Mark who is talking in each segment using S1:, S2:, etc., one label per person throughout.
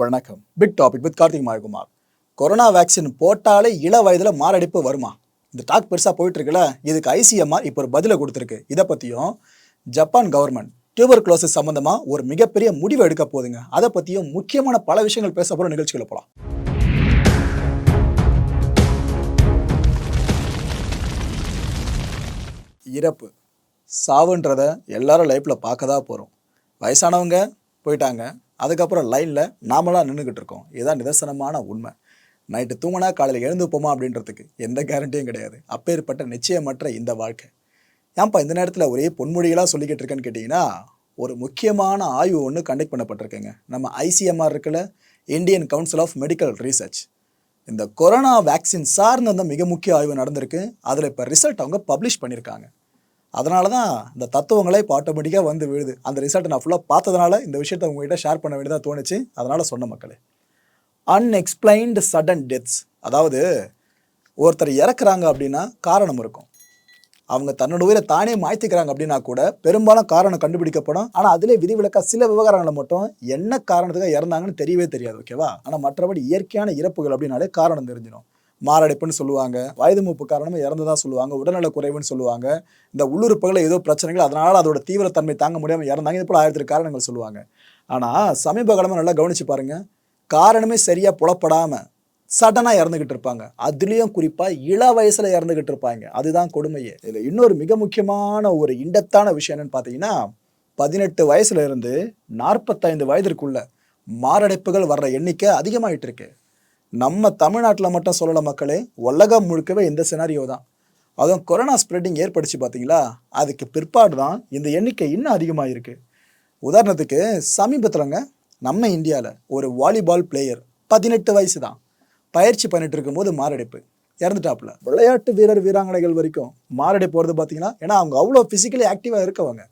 S1: வணக்கம். Big topic with Karthik Mayakumar. Corona vaccine போட்டாலே இள வயதில் மாரடைப்பு வருமா? இந்த டாக் பெருசாக போயிட்டு இருக்குல்ல இதுக்கு ஐசிஎம்ஆர் இப்போ ஒரு பதிலை கொடுத்துருக்கு. இதை பற்றியும் ஜப்பான் கவர்மெண்ட் டியூபர் குளோசஸ் சம்மந்தமாக ஒரு மிகப்பெரிய முடிவு எடுக்க போதுங்க அதை பற்றியும் முக்கியமான பல விஷயங்கள் பேச போகிற நிகழ்ச்சிகளை போகலாம் இறப்பு. சாவுன்றதை எல்லாரும் லைஃப்பில் பார்க்க தான் போகிறோம் வயசானவங்க போயிட்டாங்க. அதுக்கப்புறம் லைனில் நாமளாக நின்றுக்கிட்டு இருக்கோம். இதுதான் நிதர்சனமான உண்மை. நைட்டு தூங்கினா காலையில் எழுந்துப்போமா அப்படின்றதுக்கு எந்த கேரண்டியும் கிடையாது. அப்பேற்பட்ட நிச்சயமற்ற இந்த வாழ்க்கை. ஏன்ப்பா இந்த நேரத்தில் ஒரே பொன்மொழிகளாக சொல்லிக்கிட்டு இருக்கேன்னு கேட்டிங்கன்னா ஒரு முக்கியமான ஆய்வு ஒன்று கண்டக்ட் பண்ணப்பட்டிருக்குங்க. நம்ம ஐசிஎம்ஆர் இருக்கல Indian council of medical research இந்த கொரோனா வேக்சின் சார்ந்த மிக முக்கிய ஆய்வு நடந்திருக்கு. அதில் இப்போ ரிசல்ட் அவங்க பப்ளிஷ் பண்ணியிருக்காங்க அதனால தான் இந்த தத்துவங்களே இப்போ ஆட்டோமேட்டிக்காக வந்து விழுது. அந்த ரிசல்ட்டை நான் ஃபுல்லாக பார்த்ததுனால இந்த விஷயத்தை உங்ககிட்ட ஷேர் பண்ண வேண்டியதாக தோணுச்சு. அதனால் சொன்ன மக்களே. அன்எக்ஸ்பிளைன்டு சடன் டெத்ஸ் அதாவது ஒருத்தர் இறக்குறாங்க அப்படின்னா காரணம் இருக்கும். அவங்க தன்னோட உயிரை தானே மாய்த்திக்கிறாங்க அப்படின்னா கூட பெரும்பாலும் காரணம் கண்டுபிடிக்கப்படும். ஆனால் அதிலே விதிவிலக்காக சில விவகாரங்களை மட்டும் என்ன காரணத்துக்காக இறந்தாங்கன்னு தெரியவே தெரியாது ஓகேவா ஆனால் மற்றபடி இயற்கையான இறப்புகள் அப்படின்னாலே காரணம் தெரிஞ்சிடும். மாரடைப்புன்னு சொல்லுவாங்க. வயது மூப்பு காரணமாக இறந்ததா சொல்லுவாங்க. உடல்நல குறைவுன்னு சொல்லுவாங்க. இந்த உள்ளுறுப்புகளில் ஏதோ பிரச்சனைகள் அதனால் அதோட தீவிரத்தன்மை தாங்க முடியாமல் இறந்தாங்க. இது போல ஆயிரத்தி காரணங்கள் சொல்லுவாங்க. ஆனால் சமீப காலமாக நல்லா கவனிச்சு பாருங்க. காரணமே சரியாக புலப்படாமல் சடனாக இறந்துக்கிட்டு இருப்பாங்க. அதுலேயும் குறிப்பாக இள வயசில் இறந்துக்கிட்டு இருப்பாங்க. அதுதான் கொடுமையே. இதில் இன்னொரு மிக முக்கியமான ஒரு இண்டத்தான விஷயம் என்னன்னு பார்த்தீங்கன்னா பதினெட்டு வயசுல இருந்து நாற்பத்தைந்து வயதிற்குள்ள மாரடைப்புகள் வர்ற எண்ணிக்கை அதிகமாயிட்டு இருக்கு. நம்ம தமிழ்நாட்டில் மட்டும் சொல்லலை மக்களே உலகம் முழுக்கவே இந்த சினாரியோ தான். அதுவும் கொரோனா ஸ்ப்ரெட்டிங் ஏற்படுச்சு பார்த்தீங்களா அதுக்கு பிற்பாடு தான் இந்த எண்ணிக்கை இன்னும் அதிகமாக இருக்குது உதாரணத்துக்கு சமீபத்தில்ங்க நம்ம இந்தியாவில் ஒரு வாலிபால் பிளேயர் பதினெட்டு வயசு தான் பயிற்சி பண்ணிட்டு இருக்கும்போது மாரடைப்பு. இறந்துட்டாப்புல. விளையாட்டு வீரர் வீராங்கனைகள் வரைக்கும் மாரடைப்பு போகிறது பார்த்தீங்கன்னா ஏன்னா அவங்க அவ்வளோ ஃபிசிக்கலி ஆக்டிவாக இருக்கவங்க.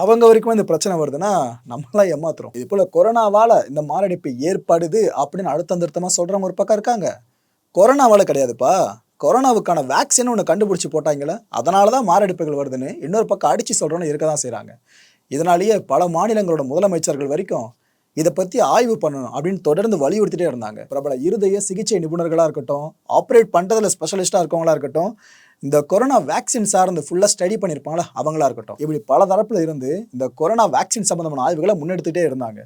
S1: அவங்க வரைக்கும் இந்த பிரச்சனை வருதுன்னா நம்மளாம் ஏமாத்துறோம். இது போல கொரோனாவால் இந்த மாரடைப்பு ஏற்படுது அப்படின்னு அழுத்தந்திருத்தமாக சொல்கிறவங்க ஒரு பக்கம் இருக்காங்க. கொரோனாவால் கிடையாதுப்பா. கொரோனாவுக்கான வேக்சின் ஒன்று கண்டுபிடிச்சி போட்டாங்களே அதனால தான் மாரடைப்புகள் வருதுன்னு இன்னொரு பக்கம் அடித்து சொல்கிறோன்னு இருக்க தான் செய்கிறாங்க இதனாலேயே பல மாநிலங்களோட முதலமைச்சர்கள் வரைக்கும் இதை பற்றி ஆய்வு பண்ணணும் அப்படின்னு தொடர்ந்து வலியுறுத்திட்டே இருந்தாங்க. பிரபல இருதய சிகிச்சை நிபுணர்களாக இருக்கட்டும் ஆப்ரேட் பண்ணுறதுல ஸ்பெஷலிஸ்ட்டாக இருக்கவங்களா இருக்கட்டும் இந்த கொரோனா வேக்சின் சார்ந்து ஃபுல்லாக ஸ்டடி பண்ணியிருப்பாங்களா அவங்களா இருக்கட்டும். இப்படி பல தரப்பில் இருந்து இந்த கொரோனா வேக்சின் சம்மந்தமான ஆய்வுகளை முன்னெடுத்துகிட்டே இருந்தாங்க.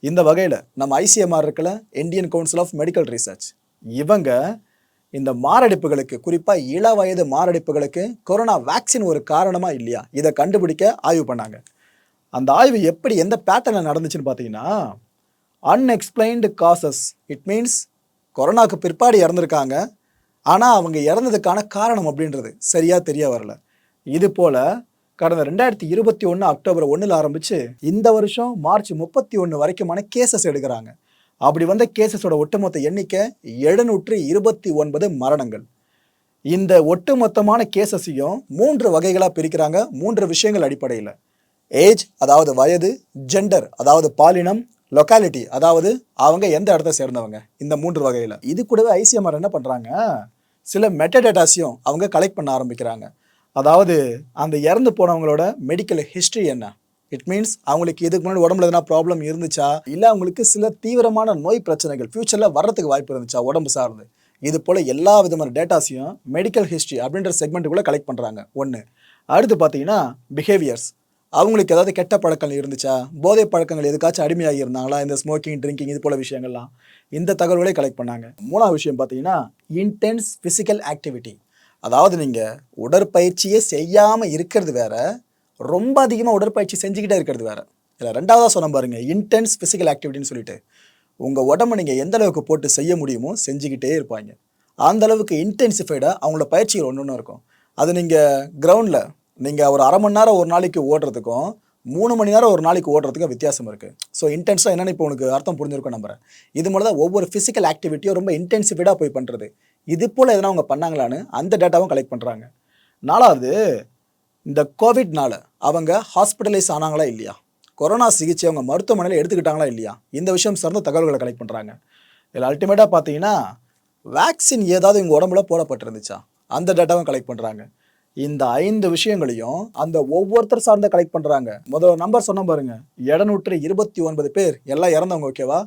S1: இந்த வகையில் நம்ம ஐசிஎம்ஆர் இருக்கல Indian council of medical research இவங்க இந்த மாரடைப்புகளுக்கு குறிப்பாக இள வயது மாரடைப்புகளுக்கு கொரோனா வேக்சின் ஒரு காரணமாக இல்லையா இதை கண்டுபிடிக்க ஆய்வு பண்ணாங்க. அந்த ஆய்வு எப்படி எந்த பேட்டர்னில் நடந்துச்சுன்னு பார்த்தீங்கன்னா அன்எக்ஸ்பிளைன்டு காசஸ் இட் மீன்ஸ் கொரோனாவுக்கு பிற்பாடு இறந்துருக்காங்க. ஆனால் அவங்க இறந்ததுக்கான காரணம் அப்படின்றது சரியாக தெரிய வரல. இது போல் கடந்த ரெண்டாயிரத்தி இருபத்தி ஒன்று அக்டோபர் ஒன்றில் ஆரம்பித்து இந்த வருஷம் மார்ச் முப்பத்தி ஒன்று வரைக்குமான கேசஸ் எடுக்கிறாங்க. அப்படி வந்த கேசஸோட ஒட்டுமொத்த எண்ணிக்கை எழுநூற்று இருபத்தி ஒன்பது மரணங்கள். இந்த ஒட்டுமொத்தமான கேசஸையும் மூன்று வகைகளாக பிரிக்கிறாங்க மூன்று விஷயங்கள் அடிப்படையில். ஏஜ் அதாவது வயது ஜெண்டர் அதாவது பாலினம் லொக்காலிட்டி அதாவது அவங்க எந்த இடத்த சேர்ந்தவங்க? இந்த மூன்று வகையில். இது கூடவே ஐசிஎம்ஆர் என்ன பண்ணுறாங்க சில மெட்டடேட்டாஸையும் அவங்க கலெக்ட் பண்ண ஆரம்பிக்கிறாங்க. அதாவது அந்த இறந்து போனவங்களோட மெடிக்கல் ஹிஸ்ட்ரி என்ன? இட் மீன்ஸ் அவங்களுக்கு இதுக்கு முன்னாடி உடம்புல எதனா ப்ராப்ளம் இருந்துச்சா? இல்லை அவங்களுக்கு சில தீவிரமான நோய் பிரச்சனைகள் ஃப்யூச்சரில் வர்றதுக்கு வாய்ப்பு இருந்துச்சா? உடம்பு சார்ந்து. இது போல் எல்லா விதமான டேட்டாஸையும் மெடிக்கல் ஹிஸ்ட்ரி அப்படின்ற செக்மெண்ட்டுக்குள்ளே கலெக்ட் பண்ணுறாங்க ஒன்று அடுத்து பார்த்தீங்கன்னா பிஹேவியர்ஸ் அவங்களுக்கு ஏதாவது கெட்ட பழக்கங்கள் இருந்துச்சா? போதை பழக்கங்கள் எதுக்காச்சும் அடிமையாகி இருந்தாங்களா? இந்த ஸ்மோக்கிங் ட்ரிங்கிங் இது போல விஷயங்கள்லாம். இந்த தகவல்களை கலெக்ட் பண்ணாங்க. மூணாவது விஷயம் பார்த்தீங்கன்னா இன்டென்ஸ் ஃபிசிக்கல் ஆக்டிவிட்டி அதாவது நீங்கள் உடற்பயிற்சியே செய்யாமல் இருக்கிறது வேற ரொம்ப அதிகமாக உடற்பயிற்சி செஞ்சுக்கிட்டே இருக்கிறது வேற. இல்லை ரெண்டாவதாக சொன்ன பாருங்க இன்டென்ஸ் ஃபிசிக்கல் ஆக்டிவிட்டின்னு சொல்லிட்டு. உங்கள் உடம்பை நீங்கள் எந்த அளவுக்கு போட்டு செய்ய முடியுமோ செஞ்சுக்கிட்டே இருப்பாங்க. அந்த அளவுக்கு இன்டென்சிஃபைடாக அவங்களோட பயிற்சிகள் ஒன்று ஒன்று இருக்கும். அது நீங்கள் கிரவுண்டில் நீங்கள் ஒரு அரை மணி நேரம் ஒரு நாளைக்கு ஓடுறதுக்கும் மூணு மணி நேரம் ஒரு நாளைக்கு ஓடுறதுக்கும் வித்தியாசம் இருக்குது ஸோ இன்டென்ஸாக என்னென்னு இப்போ உனக்கு அர்த்தம் புரிஞ்சிருக்கும் நம்புறேன். இது மூலம் தான் ஒவ்வொரு ஃபிசிக்கல் ஆக்டிவிட்டியும் ரொம்ப இன்டென்சிஃபைடாக போய் பண்ணுறது இது போல் எதனா அவங்க பண்ணாங்களான்னு அந்த டேட்டாவும் கலெக்ட் பண்ணுறாங்க நாலாவது இந்த கோவிட்னால அவங்க ஹாஸ்பிட்டலைஸ் ஆனாங்களா இல்லையா? கொரோனா சிகிச்சை அவங்க மருத்துவமனையில் எடுத்துக்கிட்டாங்களா இல்லையா? இந்த விஷயம் சார்ந்த தகவல்களை கலெக்ட் பண்ணுறாங்க இதில் அல்டிமேட்டாக பார்த்தீங்கன்னா வேக்சின் ஏதாவது இவங்க உடம்புல போடப்பட்டிருந்துச்சா? அந்த டேட்டாவும் கலெக்ட் பண்ணுறாங்க இந்த ஐந்து விஷயங்களையும் அந்த ஒவ்வொருத்தர் சார்ந்த கலெக்ட் பண்ணுறாங்க முதல் நம்பர் சொன்ன பாருங்க. இரநூற்று இருபத்தி ஒன்பது பேர். எல்லாம் இறந்தவங்க ஓகேவா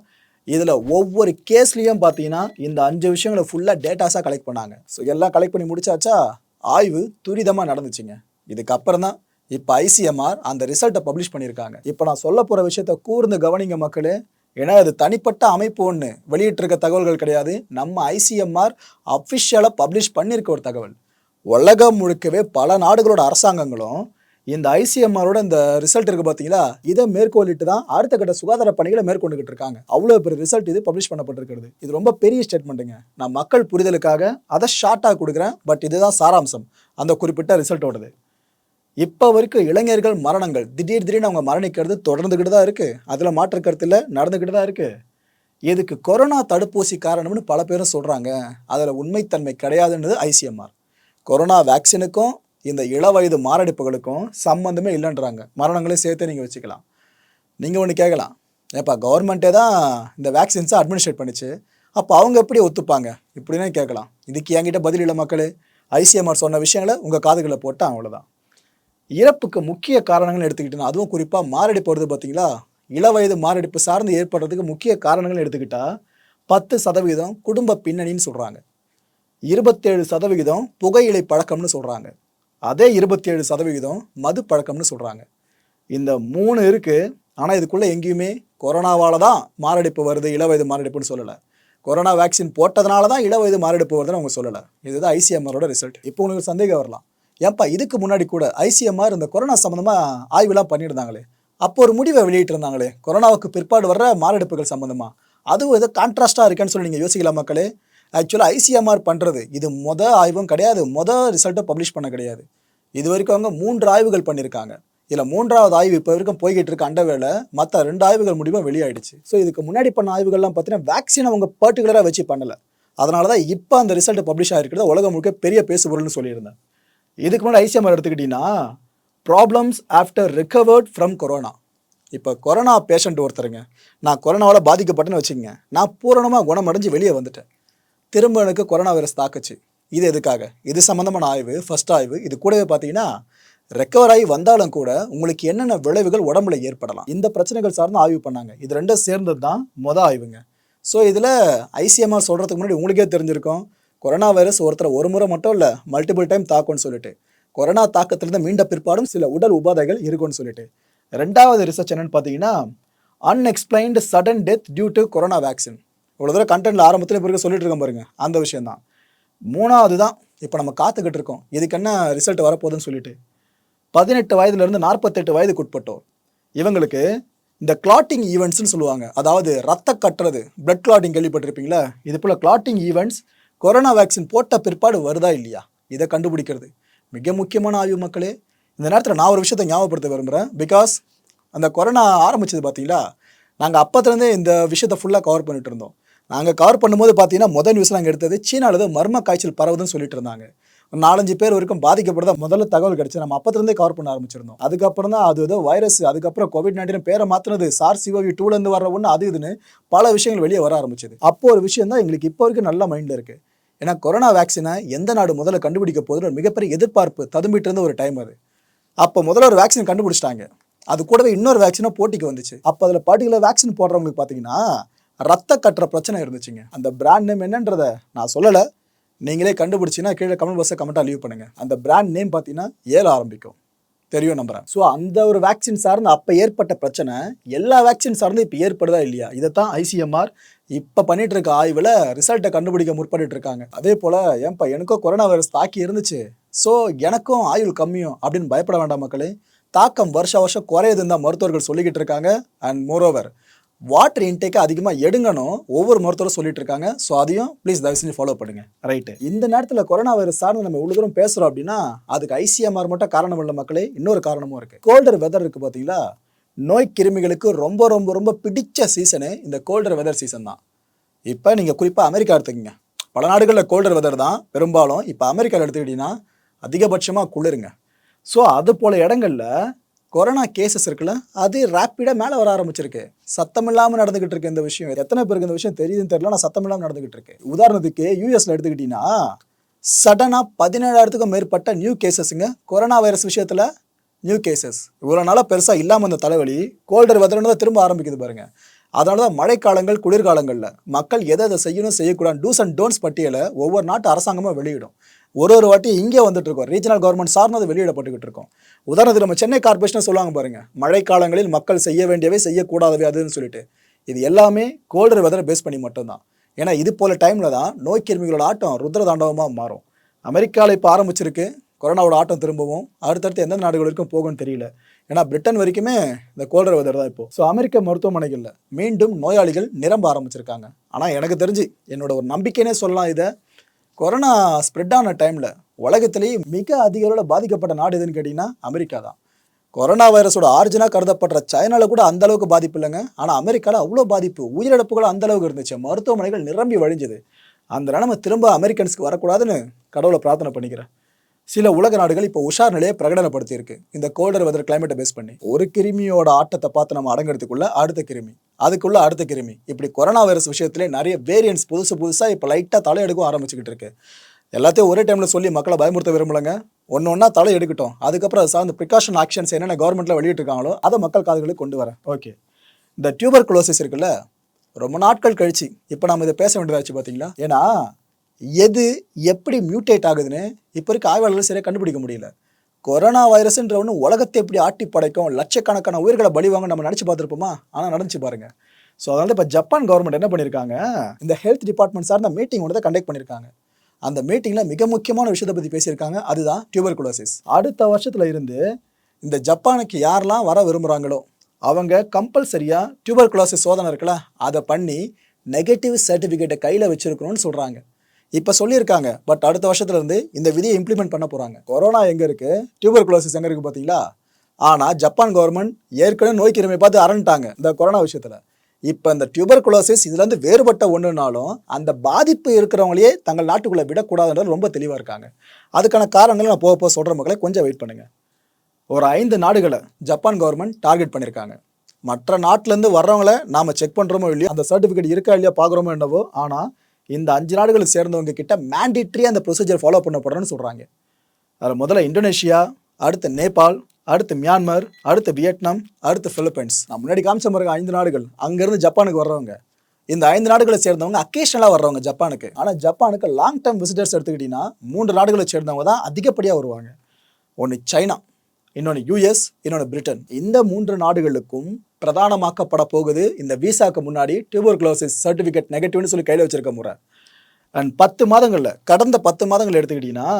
S1: இதில் ஒவ்வொரு கேஸ்லேயும் பார்த்தீங்கன்னா இந்த அஞ்சு விஷயங்களை ஃபுல்லாக டேட்டாஸாக கலெக்ட் பண்ணாங்க. ஸோ எல்லாம் கலெக்ட் பண்ணி முடிச்சாச்சா? ஆய்வு துரிதமாக நடந்துச்சுங்க. இதுக்கப்புறம் தான் இப்போ ஐசிஎம்ஆர் அந்த ரிசல்ட்டை பப்ளிஷ் பண்ணியிருக்காங்க. இப்போ நான் சொல்ல போகிற விஷயத்த கூர்ந்து கவனிங்க மக்களே. ஏன்னா அது தனிப்பட்ட அமைப்பு ஒன்று வெளியிட்டிருக்க தகவல்கள் கிடையாது. நம்ம ஐசிஎம்ஆர் அஃபிஷியலாக பப்ளிஷ் பண்ணியிருக்க ஒரு தகவல். உலகம் முழுக்கவே பல நாடுகளோட அரசாங்கங்களும் இந்த ஐசிஎம்ஆரோட இந்த ரிசல்ட் இருக்கு பார்த்தீங்களா இதை மேற்கோளிட்டு தான் அடுத்த கட்ட சுகாதார பணிகளை மேற்கொண்டுகிட்டு இருக்காங்க. அவ்வளோ பெரிய ரிசல்ட் இது பப்ளிஷ் பண்ணப்பட்டிருக்கிறது. இது ரொம்ப பெரிய ஸ்டேட்மெண்ட்டுங்க நான் மக்கள் புரிதலுக்காக அதை ஷார்ட்டாக கொடுக்குறேன். பட் இதுதான் சாராம்சம். அந்த குறிப்பிட்ட ரிசல்ட்டோடது இப்போ வரைக்கும் இளைஞர்கள் மரணங்கள் திடீர் திடீர்னு அவங்க மரணிக்கிறது தொடர்ந்துக்கிட்டு தான் இருக்குது அதில் மாற்று கருத்தில் நடந்துக்கிட்டு தான் இருக்குது இதுக்கு கொரோனா தடுப்பூசி காரணம்னு பல பேரும் சொல்கிறாங்க அதில் உண்மைத்தன்மை கிடையாதுன்றது ஐசிஎம்ஆர் கொரோனா வேக்சினுக்கும் இந்த இளவயது மாரடைப்புகளுக்கும் சம்மந்தமே இல்லைன்றாங்க. மரணங்களையும் சேர்த்து நீங்கள் வச்சுக்கலாம். நீங்கள் ஒன்று கேட்கலாம் ஏப்பா கவர்மெண்ட்டே தான் இந்த வேக்சின்ஸை அட்மினிஸ்ட்ரேட் பண்ணிச்சு. அப்போ அவங்க எப்படி ஒத்துப்பாங்க? இப்படின்னு கேட்கலாம் இதுக்கு என்கிட்ட பதில் இல்லை மக்கள். ஐசிஎம்ஆர் சொன்ன விஷயங்களை உங்கள் காதுகளை போட்டால் அவ்வளோதான் இறப்புக்கு முக்கிய காரணங்கள் எடுத்துக்கிட்டோன்னா அதுவும் குறிப்பாக மாரடைப்பு வருது பார்த்தீங்களா இளவயது மாரடைப்பு சார்ந்து ஏற்படுறதுக்கு முக்கிய காரணங்கள் எடுத்துக்கிட்டால் பத்து சதவீதம் குடும்ப பின்னணின்னு சொல்கிறாங்க இருபத்தேழு சதவிகிதம் புகையிலை பழக்கம்னு சொல்கிறாங்க அதே இருபத்தேழு சதவிகிதம் மது பழக்கம்னு சொல்கிறாங்க இந்த மூணு இருக்குது ஆனால் இதுக்குள்ளே எங்கேயுமே கொரோனாவால் தான் மாரடைப்பு வருது இளவயது மாரடைப்புன்னு சொல்லலை. கொரோனா வேக்சின் போட்டதுனால தான் இளவயது மாரடைப்பு வருதுன்னு அவங்க சொல்லலை. இதுதான் ஐசிஎம்ஆரோட ரிசல்ட். இப்போ உங்களுக்கு சந்தேகம் வரலாம். ஏப்பா இதுக்கு முன்னாடி கூட ஐசிஎம்ஆர் இந்த கொரோனா சம்மந்தமாக ஆய்வுலாம் பண்ணியிருந்தாங்களே? அப்போ ஒரு முடிவை வெளியிட்டிருந்தாங்களே? கொரோனாவுக்கு பிற்பாடு வர்ற மாரடைப்புகள் சம்மந்தமாக அதுவும் ஏதோ கான்ட்ராஸ்டாக இருக்கேன்னு சொல்லி நீங்கள் யோசிக்கலாம் மக்களே? ஆக்சுவலாக ஐசிஎம்ஆர் பண்ணுறது இது மொத ஆய்வும் கிடையாது. மொத ரிசல்ட்டை பப்ளிஷ் பண்ண கிடையாது. இது வரைக்கும் அவங்க மூன்று ஆய்வுகள் பண்ணியிருக்காங்க இதில் மூன்றாவது ஆய்வு இப்போ வரைக்கும் போய்கிட்டு இருக்க அண்டவேல மற்ற ரெண்டு ஆய்வுகள் முடிவாக வெளியாயிடுச்சு. ஸோ இதுக்கு முன்னாடி பண்ண ஆய்வுகள்லாம் பார்த்தீங்கன்னா வேக்சின் அவங்க பர்டிகுலராக வச்சு பண்ணலை. அதனால தான் இப்போ அந்த ரிசல்ட் பப்ளிஷ் ஆகிருக்கிறது உலகம் முழுக்க பெரிய பேசுபொருள்னு சொல்லியிருந்தேன். இதுக்கு முன்னாடி ஐசிஎம்ஆர் எடுத்துக்கிட்டிங்கன்னா problems after recovered from corona இப்போ கொரோனா பேஷண்ட் ஒருத்தருங்க. நான் கொரோனாவால் பாதிக்கப்பட்டேன்னு வச்சுக்கங்க. நான் பூரணமாக குணமடைஞ்சு வெளியே வந்துட்டேன். திரும்ப எனக்கு கொரோனா வைரஸ் தாக்குச்சு. இது எதுக்காக? இது சம்மந்தமான ஆய்வு ஃபர்ஸ்ட் ஆய்வு. இது கூடவே பார்த்தீங்கன்னா ரெக்கவர் ஆகி வந்தாலும் கூட உங்களுக்கு என்னென்ன விளைவுகள் உடம்புல ஏற்படலாம்? இந்த பிரச்சனைகள் சார்ந்து ஆய்வு பண்ணாங்க. இது ரெண்டும் சேர்ந்தது தான் மொதல் ஆய்வுங்க. ஸோ இதில் ஐசிஎம்ஆர் சொல்கிறதுக்கு முன்னாடி உங்களுக்கே தெரிஞ்சிருக்கும். கொரோனா வைரஸ் ஒருத்தரை ஒரு முறை மட்டும் இல்லை மல்டிபிள் டைம் தாக்கும்னு சொல்லிட்டு. கொரோனா தாக்கத்திலிருந்து மீண்ட பிற்பாடும் சில உடல் உபாதைகள் இருக்கும்னு சொல்லிட்டு. ரெண்டாவது ரிசர்ச் என்னன்னு பார்த்தீங்கன்னா unexplained sudden death due to corona vaccine இவ்வளோ தூரம் கண்டென்ட்ல ஆரம்பத்தில் பிறகு சொல்லிட்டு இருக்கோம் பாருங்க. அந்த விஷயம் தான் மூணாவது தான் இப்போ நம்ம காத்துக்கிட்டு இருக்கோம். இதுக்கு என்ன ரிசல்ட் வரப்போகுதுன்னு சொல்லிட்டு. பதினெட்டு வயதுலேருந்து நாற்பத்தெட்டு வயதுக்கு உட்பட்டோர். இவங்களுக்கு இந்த கிளாட்டிங் ஈவெண்ட்ஸ்னு சொல்லுவாங்க. அதாவது ரத்த கட்டுறது பிளட் கிளாட்டிங் கேள்விப்பட்டிருப்பீங்களா? இது போல் கிளாட்டிங் ஈவெண்ட்ஸ் கொரோனா வேக்சின் போட்ட பிற்பாடு வருதா இல்லையா? இதை கண்டுபிடிக்கிறது. மிக முக்கியமான ஆய்வு மக்களே. இந்த நேரத்தில் நான் ஒரு விஷயத்தை ஞாபகப்படுத்த விரும்புகிறேன் பிகாஸ் அந்த கொரோனா ஆரம்பிச்சது பார்த்தீங்களா நாங்கள் அப்போத்துலேருந்தே இந்த விஷயத்தை ஃபுல்லாக கவர் பண்ணிட்டு இருந்தோம். நாங்கள் கவர் பண்ணும்போது பார்த்தீங்கன்னா முதல் நியூஸ் நாங்கள் எடுத்தது சீனாவில் ஏதோ மர்ம காய்ச்சல் பரவுதுன்னு சொல்லிட்டு இருந்தாங்க. ஒரு நாலஞ்சு பேர் வரைக்கும் பாதிக்கப்படுறதா முதல்ல தகவல் கிடைச்சி நம்ம அப்பத்திலேருந்தே கவர் பண்ண ஆரம்பிச்சிருந்தோம். அதுக்கப்புறம் தான் அது ஏதோ வைரஸ் அதுக்கப்புறம் கோவிட் நைன்டீன் பேரை மாற்றினது சார் சிஓவி டூலேருந்து வர ஒன்று அது இதுன்னு பல விஷயங்கள் வெளியே வர ஆரம்பிச்சது. அப்போ ஒரு விஷயம் தான் எங்களுக்கு இப்போ வரைக்கும் நல்ல மைண்டில் இருக்குது ஏன்னா கொரோனா வேக்சினை எந்த நாடு முதல்ல கண்டுபிடிக்க போகுதுன்னு ஒரு மிகப்பெரிய எதிர்பார்ப்பு ததும்பிட்டு இருந்த ஒரு டைம் அது. அப்போ முதல்ல ஒரு வேக்சின் கண்டுபிடிச்சிட்டாங்க. அது கூடவே இன்னொரு வேக்சினும் போட்டிக்கு வந்துச்சு. அப்போ அதில் பர்டிகுலர் வேக்சின் போடுறவங்களுக்கு பார்த்தீங்கன்னா ரத்த கட்டுற பிரச்சனை இருந்துச்சுங்க. அந்த பிராண்ட் நேம் என்னன்றதை நான் சொல்லலை. நீங்களே கண்டுபிடிச்சிங்கன்னா கீழே கமெண்ட் பாக்ஸை கமெண்ட்டாக லீவ் பண்ணுங்கள் அந்த பிராண்ட் நேம் பார்த்தீங்கன்னா ஏல ஆரம்பிக்கும். தெரியும் நம்புறேன். ஸோ அந்த ஒரு வேக்சின் சார்ந்து அப்போ ஏற்பட்ட பிரச்சனை எல்லா வேக்சின் சார்ந்து இப்போ ஏற்படுதா இல்லையா? இதைத்தான் ஐசிஎம்ஆர் இப்போ பண்ணிட்டு இருக்க ஆய்வில் ரிசல்ட்டை கண்டுபிடிக்க முற்பட்டு இருக்காங்க அதே போல் ஏன்பா எனக்கும் கொரோனா வைரஸ் தாக்கி இருந்துச்சு. ஸோ எனக்கும் ஆயுள் கம்மியும் அப்படின்னு பயப்பட வேண்டாம் மக்களே. தாக்கம் வருஷ வருஷம் குறையுதுன்னு தான் மருத்துவர்கள் சொல்லிக்கிட்டு இருக்காங்க அண்ட் மோரோவர் வாட்டர் இன்டேக்கை அதிகமாக எடுங்கணும். ஒவ்வொரு மருத்துவரும் சொல்லிட்டு இருக்காங்க. ஸோ அதையும் ப்ளீஸ் தயவு செஞ்சு ஃபாலோ பண்ணுங்க. ரைட்டு இந்த நேரத்தில் கொரோனா வைரஸ் சார்ந்து நம்ம இவ்வளோ தூரம் பேசுகிறோம் அப்படின்னா அதுக்கு ஐசிஎம்ஆர் மட்டும் காரணம் இல்லை மக்களே இன்னொரு காரணமும் இருக்கு. கோல்டர் வெதர் இருக்கு பார்த்தீங்களா நோய் கிருமிகளுக்கு ரொம்ப ரொம்ப ரொம்ப பிடிச்ச சீசனு இந்த கோல்டர் வெதர் சீசன் தான். இப்போ நீங்கள் குறிப்பாக அமெரிக்கா எடுத்துக்கங்க. பல நாடுகளில் கோல்டர் வெதர் தான். பெரும்பாலும் இப்போ அமெரிக்காவில் எடுத்துக்கிட்டிங்கன்னா அதிகபட்சமாக குளிருங்க. ஸோ அது போல இடங்கள்ல கொரோனா கேசஸ் இருக்குல்ல அது ரேப்பிடாக மேலே வர ஆரம்பிச்சிருக்கு. சத்தம் இல்லாமல் நடந்துகிட்டு இருக்கு இந்த விஷயம் எத்தனை பேருக்கு இந்த விஷயம் தெரியுதுன்னு தெரியல நான் சத்தம் இல்லாமல் நடந்துகிட்டு இருக்கு. உதாரணத்துக்கு யூஎஸ்ல எடுத்துக்கிட்டீங்கன்னா சடனாக பதினேழாயிரத்துக்கும் மேற்பட்ட நியூ கேசஸுங்க கொரோனா வைரஸ் விஷயத்தில் நியூ கேசஸ் இவ்வளோ நாளாக பெருசாக இல்லாமல் இந்த தலைவலி கோல்டர் வெதர்னு தான் திரும்ப ஆரம்பிக்குது பாருங்கள் அதனால தான் மழைக்காலங்கள் குளிர்காலங்களில் மக்கள் எதை எதை செய்யணும் செய்யக்கூடாது டூஸ் அண்ட் டோன்ஸ் பட்டியலை ஒவ்வொரு நாட்டு அரசாங்கமும் வெளியிடும். ஒரு ஒரு வாட்டி இங்கே வந்துட்டுருக்கோம். ரீஜனல் கவர்மெண்ட் சார்ந்தது வெளியிடப்பட்டுக்கிட்டு இருக்கோம் உதாரணத்துக்கு நம்ம சென்னை கார்பரேஷன் சொல்லுவாங்க பாருங்கள் மழைக்காலங்களில் மக்கள் செய்ய வேண்டியவை செய்யக்கூடாதவை அதுன்னு சொல்லிட்டு. இது எல்லாமே கோல்டர் வெதரை பேஸ் பண்ணி மட்டும்தான். ஏன்னா இது போல டைமில் தான் நோய் கிருமிகளோட ஆட்டம் ருத்ர தாண்டவமாக மாறும். அமெரிக்காவில் இப்போ ஆரம்பிச்சிருக்கு. கொரோனாவோட ஆட்டம் திரும்பவும். அடுத்தடுத்து எந்தெந்த நாடுகளுக்கும் போகும்னு தெரியல. ஏன்னா பிரிட்டன் வரைக்குமே இந்த கோல்டர் வெதர் தான் இப்போ. ஸோ அமெரிக்க மருத்துவமனைகளில் மீண்டும் நோயாளிகள் நிரம்ப ஆரம்பிச்சிருக்காங்க. ஆனால் எனக்கு தெரிஞ்சு என்னோட ஒரு நம்பிக்கைனே சொல்லலாம் இதை. கொரோனா ஸ்ப்ரெட் ஆன டைமில் உலகத்திலேயே மிக அதிக அளவில் பாதிக்கப்பட்ட நாடு எதுன்னு கேட்டிங்கன்னா அமெரிக்கா தான் கொரோனா வைரஸோட ஆரிஜினாக கருதப்படுற சைனாவில் கூட அந்த அளவுக்கு பாதிப்பு இல்லைங்க. ஆனால் அமெரிக்காவில் அவ்வளோ பாதிப்பு உயிரிழப்புகள் அந்த அளவுக்கு இருந்துச்சு. மருத்துவமனைகள் நிரம்பி வழிஞ்சுது. அந்த நிலைமை திரும்ப அமெரிக்கன்ஸ்க்கு வரக்கூடாதுன்னு கடவுளை பிரார்த்தனை பண்ணிக்கிறேன். சில உலக நாடுகள் இப்போ உஷார் நிலையை பிரகடனப்படுத்தியிருக்கு. இந்த கோல்டர் வெதர் கிளைமேட்டை பேஸ் பண்ணி. ஒரு கிருமியோட ஆட்டத்தை பார்த்து நம்ம அடங்குறதுக்குள்ள அடுத்த கிருமி. அதுக்குள்ள அடுத்த கிருமி. இப்படி கொரோனா வைரஸ் விஷயத்திலே நிறைய வேரியன்ட்ஸ் புதுசு புதுசாக இப்போ லைட்டாக தலையெடுக்கும் ஆரம்பிச்சுக்கிட்டு இருக்கு. எல்லாத்தையும் ஒரே டைமில் சொல்லி மக்களை பயமுறுத்த விரும்பலங்க. ஒன்று ஒன்றா தலை எடுக்கட்டும். அதுக்கப்புறம் அது சார்ந்த ப்ரிகாஷன் ஆக்ஷன்ஸ் என்னென்ன கவர்மெண்ட்டில் வெளியிட்டிருக்காங்களோ அதை மக்கள் காதுகளுக்கு கொண்டு வரேன் ஓகே இந்த டியூபர் குளோசிஸ் இருக்குல்ல ரொம்ப நாட்கள் கழிச்சு இப்போ நம்ம இதை பேச வேண்டியதாச்சு பார்த்தீங்களா ஏன்னா எது எப்படி மியூட்டேட் ஆகுதுன்னு இப்போ இருக்க ஆய்வாளர்கள் சரியாக கண்டுபிடிக்க முடியல. கொரோனா வைரஸ்ன்ற ஒன்று உலகத்தை எப்படி ஆட்டி படைக்கும் லட்சக்கணக்கான உயிர்களை பலிவாங்க நம்ம நினச்சி பார்த்துருப்போமா? ஆனால் நடந்துச்சு பாருங்க. ஸோ அதனால இப்போ ஜப்பான் கவர்மெண்ட் என்ன பண்ணியிருக்காங்க இந்த ஹெல்த் டிபார்ட்மெண்ட் சார்ந்த மீட்டிங் ஒன்று தான் கண்டக்ட் பண்ணியிருக்காங்க அந்த மீட்டிங்கில் மிக முக்கியமான விஷயத்தை பற்றி பேசியிருக்காங்க. அதுதான் டியூபர் குலோசிஸ் அடுத்த வருஷத்தில் இருந்து இந்த ஜப்பானுக்கு யாரெல்லாம் வர விரும்புகிறாங்களோ அவங்க கம்பல்சரியாக டியூபர் குலோசிஸ் சோதனை இருக்குல்ல அதை பண்ணி நெகட்டிவ் சர்டிஃபிகேட்டை கையில் வச்சுருக்கணும்னு சொல்கிறாங்க இப்போ சொல்லியிருக்காங்க பட் அடுத்த வருஷத்துல இருந்து இந்த விதியை இம்ப்ளிமெண்ட் பண்ண போகிறாங்க கொரோனா எங்கே இருக்குது டியூபர் குளோசிஸ் எங்கே இருக்குது பார்த்தீங்களா? ஆனால் ஜப்பான் கவர்மெண்ட் ஏற்கனவே நோய் கிருமியை பார்த்து அரண்டாங்க இந்த கொரோனா விஷயத்தில். இப்போ இந்த டியூபர் குலோசிஸ் இதுலேருந்து வேறுபட்ட ஒன்றுனாலும் அந்த பாதிப்பு இருக்கிறவங்களையே தங்கள் நாட்டுக்குள்ளே விடக்கூடாதுன்றது ரொம்ப தெளிவாக இருக்காங்க. அதுக்கான காரணங்கள் நான் போக போக சொல்கிற மக்களை. கொஞ்சம் வெயிட் பண்ணுங்கள் ஒரு ஐந்து நாடுகளை ஜப்பான் கவர்மெண்ட் டார்கெட் பண்ணியிருக்காங்க. மற்ற நாட்டிலேருந்து வர்றவங்கள நாம் செக் பண்ணுறோமோ இல்லையோ அந்த சர்டிஃபிகேட் இருக்கா இல்லையா பார்க்குறோமோ என்னவோ ஆனால் இந்த அஞ்சு நாடுகளை சேர்ந்தவங்க கிட்ட மேண்டிட்ரியாக அந்த ப்ரொசீஜர் ஃபாலோ பண்ணப்படுறோன்னு சொல்கிறாங்க அதில் முதல்ல இந்தோனேஷியா அடுத்து நேபாள் அடுத்து மியான்மர் அடுத்து வியட்நாம் அடுத்து பிலிப்பைன்ஸ். நான் முன்னாடி காமிச்ச மாதிரி ஐந்து நாடுகள். அங்கேருந்து ஜப்பானுக்கு வர்றவங்க. இந்த ஐந்து நாடுகளை சேர்ந்தவங்க அக்கேஷனலாக வர்றவங்க ஜப்பானுக்கு. ஆனால் ஜப்பானுக்கு லாங் டேர்ம் விசிட்டர்ஸ் எடுத்துக்கிட்டிங்கன்னா மூன்று நாடுகளை சேர்ந்தவங்க தான் அதிகப்படியாக வருவாங்க. ஒன்று சைனா. இன்னொன்று யூஎஸ் இன்னொன்று பிரிட்டன் இந்த மூன்று நாடுகளுக்கும் பிரதானமாக்கப்பட போகுது இந்த விசாக்கு முன்னாடி டியூபர் குளோசிஸ் சர்டிஃபிகேட் நெகட்டிவ்னு சொல்லி கையில் வச்சிருக்க முறை. அண்ட் பத்து மாதங்களில் கடந்த பத்து மாதங்கள் எடுத்துக்கிட்டிங்கன்னா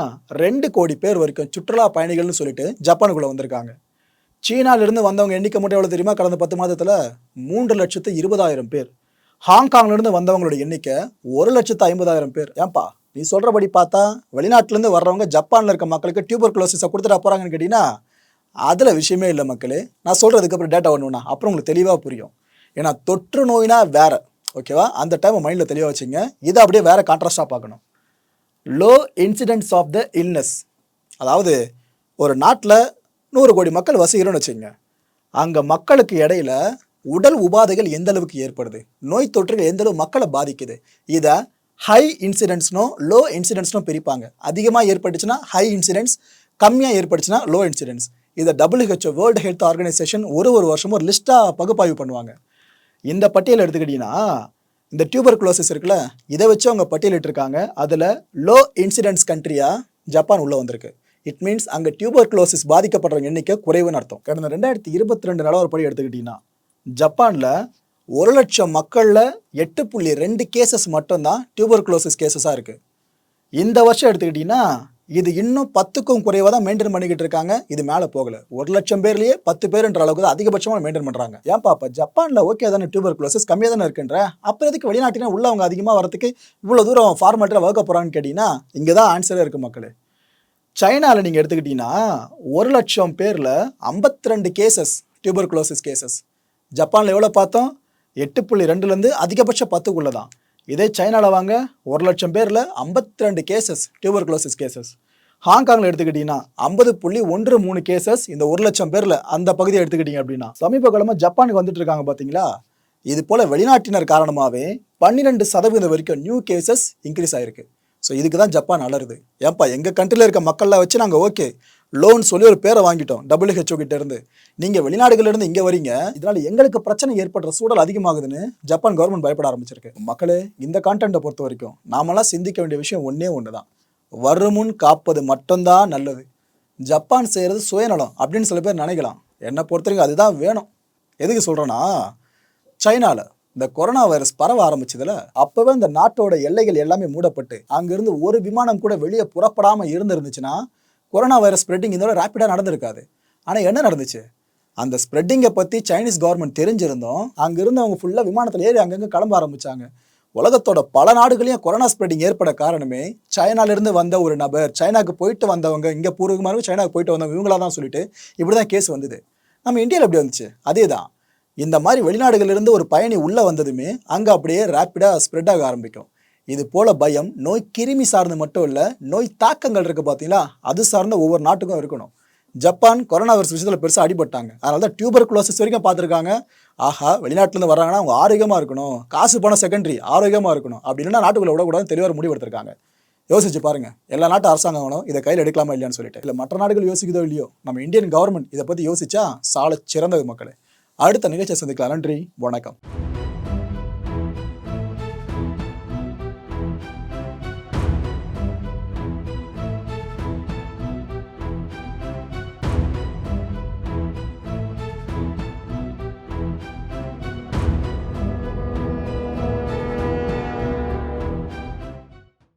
S1: ரெண்டு கோடி பேர் வரைக்கும் சுற்றுலா பயணிகள்னு சொல்லிட்டு ஜப்பானுக்குள்ளே வந்திருக்காங்க. சீனாவிலிருந்து வந்தவங்க எண்ணிக்கை மட்டும் எவ்வளோ தெரியுமா? கடந்த பத்து மாதத்தில் மூன்று லட்சத்து இருபதாயிரம் பேர். ஹாங்காங்லேருந்து வந்தவங்களோட எண்ணிக்கை ஒரு லட்சத்து ஐம்பதாயிரம் பேர். ஏன்பா நீ சொல்கிறபடி பார்த்தா வெளிநாட்டிலேருந்து வர்றவங்க ஜப்பானில் இருக்க மக்களுக்கு டியூபர் குளோசிஸை கொடுத்துட்டு போகிறாங்கன்னு கேட்டிங்கன்னா அதில் விஷயமே இல்லை மக்களே. நான் சொல்கிறதுக்கு அப்புறம் டேட்டா ஒன்றுண்ணா அப்புறம் உங்களுக்கு தெளிவாக புரியும். ஏன்னா தொற்று நோயினா வேறு. ஓகேவா அந்த டைமை மைண்டில் தெளிவாக வச்சுங்க. இதை அப்படியே வேறு கான்ட்ராஸ்டாக பார்க்கணும். Low incidence of the illness அதாவது ஒரு நாட்டில் நூறு கோடி மக்கள் வசிக்கிறோன்னு வச்சுங்க. அங்கே மக்களுக்கு இடையில உடல் உபாதைகள் எந்த அளவுக்கு ஏற்படுது? நோய் தொற்றுகள் எந்த அளவு மக்களை பாதிக்குது? இதை ஹை இன்சிடென்ட்ஸ்னோ லோ இன்சிடென்ட்ஸ்னோ பிரிப்பாங்க. அதிகமாக ஏற்பட்டுச்சுன்னா ஹை இன்சிடென்ட்ஸ் கம்மியாக ஏற்பட்டுச்சுன்னா லோ இன்சிடென்ட்ஸ் இதை டபிள்யூஹெச்ஓ வேர்ல்டு ஹெல்த் ஆர்கனைசேஷன் ஒரு ஒரு வருஷமும் ஒரு லிஸ்ட்டாக பகுப்பாய்வு பண்ணுவாங்க. இந்த பட்டியல் எடுத்துக்கிட்டிங்கன்னா இந்த டியூபர் குளோசிஸ் இருக்குல்ல இதை வச்சு அவங்க பட்டியலிட்டிருக்காங்க. அதில் லோ இன்சிடென்ட்ஸ் கண்ட்ரியாக ஜப்பான் உள்ளே வந்திருக்கு. இட் மீன்ஸ் அங்கே டியூபர் குளோசிஸ் பாதிக்கப்படுறவங்க எண்ணிக்கை குறைவுன்னு அர்த்தம். கடந்த ரெண்டாயிரத்தி இருபத்தி ரெண்டு நிலவரப்படி எடுத்துக்கிட்டிங்கன்னா ஜப்பானில் ஒரு லட்சம் மக்களில் எட்டு புள்ளி ரெண்டு கேசஸ் மட்டும்தான் டியூபர் குளோசிஸ் கேசஸாக இருக்குது இந்த வருஷம் எடுத்துக்கிட்டிங்கன்னா இது இன்னும் பத்துக்கும் குறைவாக தான் மெயின்டைன் பண்ணிக்கிட்டு இருக்காங்க. இது மேலே போகல. ஒரு லட்சம் பேர்லயே பத்து பேருன்ற அளவுக்கு தான் அதிகபட்சமாக மெயின்டைன் பண்ணுறாங்க ஏன் பாப்பா ஜப்பானில் ஓகே தானே டியூபர் குளோசஸ் கம்மியாக தானே இருக்குன்ற? அப்புறம் எதுக்கு வெளிநாட்டினா உள்ளவங்க அதிகமாக வரதுக்கு இவ்வளோ தூரம் ஃபார்மேட்டில் வகுக்க போகிறான்னு கேட்டிங்கன்னா இங்கே தான் ஆன்சரே இருக்குது மக்களே. சைனாவில் நீங்கள் எடுத்துக்கிட்டிங்கன்னா ஒரு லட்சம் பேரில் 52 ரெண்டு கேசஸ் டியூபர் குளோசஸ் கேசஸ் ஜப்பானில் எவ்வளோ பார்த்தோம்? எட்டு புள்ளி ரெண்டுலேருந்து அதிகபட்சம் பத்துக்குள்ளே தான் இதே சைனாவில் வாங்க ஒரு லட்சம் பேரில் 52 ரெண்டு கேசஸ் டியூபர் குளோசிஸ் கேசஸ் ஹாங்காங்கில் எடுத்துக்கிட்டிங்கன்னா ஐம்பது புள்ளி ஒன்று மூணு கேசஸ் இந்த ஒரு லட்சம் பேரில் அந்த பகுதியை எடுத்துக்கிட்டிங்க அப்படின்னா சமீப காலமாக ஜப்பானுக்கு வந்துட்டு இருக்காங்க பார்த்தீங்களா இது போல் வெளிநாட்டினர் காரணமாகவே பன்னிரெண்டு சதவீதம் வரைக்கும் நியூ கேசஸ் இன்க்ரீஸ் ஆகிருக்கு ஸோ இதுக்கு தான் ஜப்பான் அலருது ஏன்ப்பா எங்கள் கண்ட்ரியில் இருக்க மக்கள்லாம் வச்சு நாங்கள் ஓகே லோன் சொல்லி ஒரு பேரை வாங்கிட்டோம் டபிள்யூஹெச்ஓ கிட்ட இருந்து. நீங்கள் வெளிநாடுகள்ல இருந்து இங்கே வரீங்க. இதனால எங்களுக்கு பிரச்சனை ஏற்படுற சூழல் அதிகமாகுதுன்னு ஜப்பான் கவர்மெண்ட் பயப்பட ஆரம்பிச்சிருக்கு. மக்களே இந்த கான்டென்ட்டை பொறுத்த வரைக்கும் நாமெல்லாம் சிந்திக்க வேண்டிய விஷயம் ஒன்றே ஒன்று தான் வருமுன் காப்பது மட்டும்தான் நல்லது. ஜப்பான் செய்கிறது சுயநலம் அப்படின்னு சில பேர் நினைக்கலாம். என்னை பொறுத்த வரைக்கும் அதுதான் வேணும். எதுக்கு சொல்கிறேன்னா சைனாவில் இந்த கொரோனா வைரஸ் பரவ ஆரம்பிச்சதுல அப்பவே இந்த நாட்டோட எல்லைகள் எல்லாமே மூடப்பட்டு அங்கிருந்து ஒரு விமானம் கூட வெளியே புறப்படாம இருந்திருந்துச்சுன்னா கொரோனா வைரஸ் ஸ்ப்ரெட்டிங் இதோட ரேப்பிடாக நடந்திருக்காது. ஆனால் என்ன நடந்துச்சு? அந்த ஸ்ப்ரெட்டிங்கை பற்றி சைனீஸ் கவர்மெண்ட் தெரிஞ்சிருந்தோம் அங்கேருந்து அவங்க ஃபுல்லாக விமானத்தில் ஏறி அங்கங்கே கிளம்ப ஆரம்பித்தாங்க உலகத்தோட பல நாடுகளையும் கொரோனா ஸ்ப்ரெட்டிங் ஏற்பட காரணமே சைனாலேருந்து வந்த ஒரு நபர் சைனாக்கு போயிட்டு வந்தவங்க இங்கே பூர்வீகமாக சைனாக்கு போயிட்டு வந்தவங்க இவங்களா தான் சொல்லிட்டு இப்படி தான் கேஸ் வந்தது. நம்ம இந்தியாவில் எப்படி வந்துச்சு? அதே தான் இந்த மாதிரி வெளிநாடுகளிலிருந்து ஒரு பயணி உள்ளே வந்ததுமே அங்கே அப்படியே ரேப்பிடாக ஸ்ப்ரெட் ஆக ஆரம்பிக்கும். இது போல பயம் நோய் கிருமி சார்ந்து மட்டும் இல்லை நோய் தாக்கங்கள் இருக்குது பார்த்தீங்களா அது சார்ந்த ஒவ்வொரு நாட்டுக்கும் இருக்கணும். ஜப்பான் கொரோனா வைரஸ் விஷயத்தில் பெருசாக அடிபட்டாங்க. அதனால தான் டியூபர் குளோசிஸ் வரைக்கும் பார்த்துருக்காங்க. ஆஹா வெளிநாட்டிலேருந்து வராங்கன்னா அவங்க ஆரோக்கியமாக இருக்கணும். காசு போன செகண்டரி ஆரோக்கியமாக இருக்கணும். அப்படின்னா நாட்டுக்குள்ள விடக்கூடாது தெளிவாக முடிவு எடுத்திருக்காங்க. யோசிச்சு பாருங்க. எல்லா நாட்டு அரசாங்கங்களும் இதை கையில் எடுக்கலாமா இல்லையான்னு சொல்லிட்டு. இல்லை மற்ற நாடுகள் யோசிக்குதோ இல்லையோ? நம்ம இந்தியன் கவர்மெண்ட் இதை பற்றி யோசிச்சா சால சிறந்தது மக்களே. அடுத்த நிகழ்ச்சியை சந்திக்கலாம். நன்றி வணக்கம்.